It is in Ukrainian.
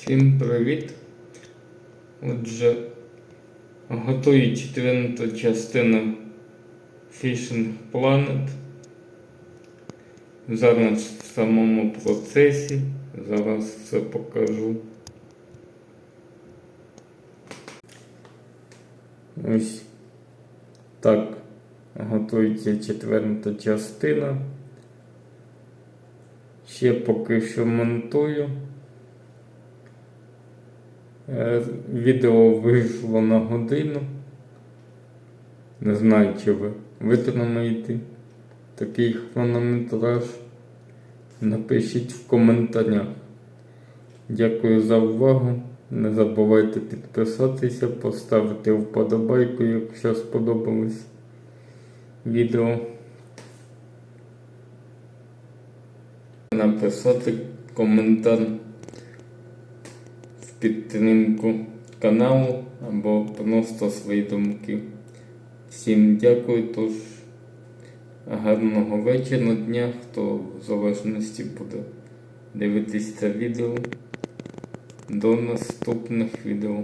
Всім привіт! Отже, готую четверту частину Fishing Planet. Зараз в самому процесі. Зараз все покажу. Ось так готується четверта частина. Ще поки що монтую. Е, Відео вийшло на годину. Не знаю, чи ви витримаєте такий хронометраж. Напишіть в коментарях. Дякую за увагу. Не забувайте підписатися, поставити вподобайку, якщо сподобалось відео. Написати коментар підтримку каналу або просто свої думки. Всім дякую, тож гарного вечора, дня, хто в залежності буде дивитись це відео. До наступних відео.